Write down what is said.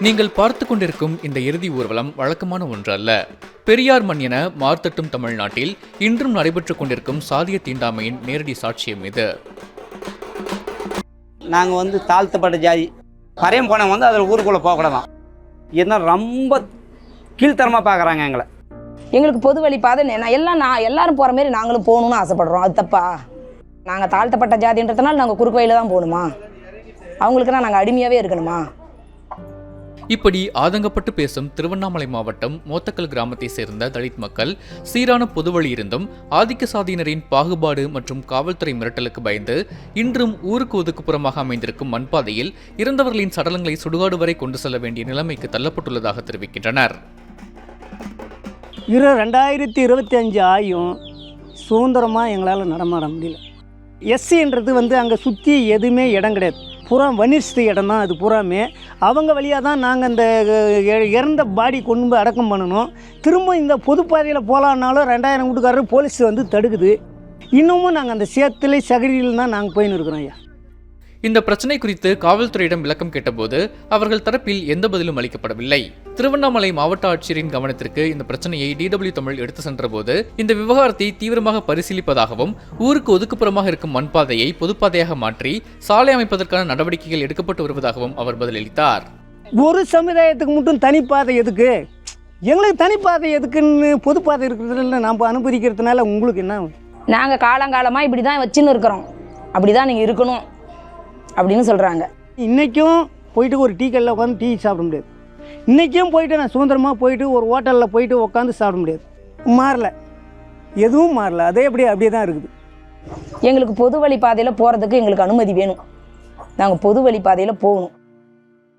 நீங்கள் பார்த்து கொண்டிருக்கும் இந்த இறுதி ஊர்வலம் வழக்கமான ஒன்று அல்ல பெரியார் மண் என மார்த்தட்டும் தமிழ்நாட்டில் இன்றும் நடைபெற்றுக் கொண்டிருக்கும் சாதிய தீண்டாமையின் நேரடி சாட்சியம் இது. நாங்கள் வந்து தாழ்த்தப்பட்ட ஜாதி. பறையம் போனவங்க வந்து அதில் ஊருக்குள்ளே போகக்கூடாதான் என்ன ரொம்ப கீழ்த்தரமாக பார்க்குறாங்க எங்களை. எங்களுக்கு பொது வழி பாதை நான் எல்லாம் நான் எல்லாரும் போகிற மாதிரி நாங்களும் போகணும்னு ஆசைப்படுறோம். அது தப்பா? நாங்கள் தாழ்த்தப்பட்ட ஜாதின்றதுனால நாங்கள் குறுக்கு வழியில தான் போகணுமா? அவங்களுக்குனா நாங்கள் அடிமையாகவே இருக்கணுமா? இப்படி ஆதங்கப்பட்டு பேசும் திருவண்ணாமலை மாவட்டம் மோத்தக்கல் கிராமத்தை சேர்ந்த தலித் மக்கள் சீரான பொதுவழி இருந்தும் ஆதிக்க சாதியினரின் பாகுபாடு மற்றும் காவல்துறை மிரட்டலுக்கு பயந்து இன்றும் ஊருக்கு ஒதுக்குப்புறமாக அமைந்திருக்கும் மண்பாதையில் இறந்தவர்களின் சடலங்களை சுடுகாடு வரை கொண்டு செல்ல வேண்டிய நிலைமைக்கு தள்ளப்பட்டுள்ளதாக தெரிவிக்கின்றனர். இரு ரெண்டாயிரத்தி இருபத்தி அஞ்சு ஆயும் சுதந்திரமாக எங்களால் நடமாட முடியல. எஸ்சின்றது வந்து அங்கே சுற்றி எதுவுமே இடம் கிடையாது. பூரா வனிஷ்டு இடம் தான் அது பூராமே அவங்க வழியாக தான் நாங்கள் இந்த இ- இறந்த பாடி கொண்டு போய் அடக்கம் பண்ணணும். திரும்ப இந்த பொதுப்பாதையில் போகலான்னாலும் ரெண்டாயிரம் வீட்டுக்காரர் போலீஸ் வந்து தடுக்குது. இன்னமும் நாங்கள் அந்த சேத்துல சகரியில் தான் நாங்கள் போயின்னு இருக்கிறோம் ஐயா. இந்த பிரச்சனை குறித்து காவல்துறையிடம் விளக்கம் கேட்டபோது அவர்கள் தரப்பில் எந்த பதிலும் அளிக்கப்படவில்லை. திருவண்ணாமலை மாவட்ட ஆட்சியரின் கவனத்திற்கு இந்த பிரச்சனையை டிடபிள்யூ தமிழ் எடுத்து சென்றபோது இந்த விவகாரத்தை தீவிரமாக பரிசீலிப்பதாகவும் ஊருக்கு ஒதுக்குப்புறமாக இருக்கும் மண்பாதையை பொதுப்பாதையாக மாற்றி சாலை அமைப்பதற்கான நடவடிக்கைகள் எடுக்கப்பட்டு வருவதாகவும் அவர் பதிலளித்தார். ஒரு சமுதாயத்துக்கு மட்டும் தனிப்பாதை எதுக்கு? எங்களுக்கு தனிப்பாதை எதுக்குன்னு பொதுப்பாதை இருக்கிறதுல நாம் அனுமதிக்கிறதுனால உங்களுக்கு என்ன? நாங்கள் காலங்காலமாக இப்படி தான் வச்சுன்னு இருக்கிறோம். அப்படி தான் நீங்கள் இருக்கணும். அப்படின்னு சொல்கிறாங்க இன்றைக்கும் போயிட்டு ஒரு டீ கடையில் உட்காந்து டீ சாப்பிட முடியாது. இன்றைக்கும் போயிட்டு நான் சுதந்திரமாக போயிட்டு ஒரு ஹோட்டலில் போயிட்டு உட்காந்து சாப்பிட முடியாது. மாறல. எதுவும் மாறல. அதே அப்படியே அப்படியே தான் இருக்குது. எங்களுக்கு பொது வழி பாதையில் போகிறதுக்கு எங்களுக்கு அனுமதி வேணும். நாங்கள் பொது வழி பாதையில் போகணும்.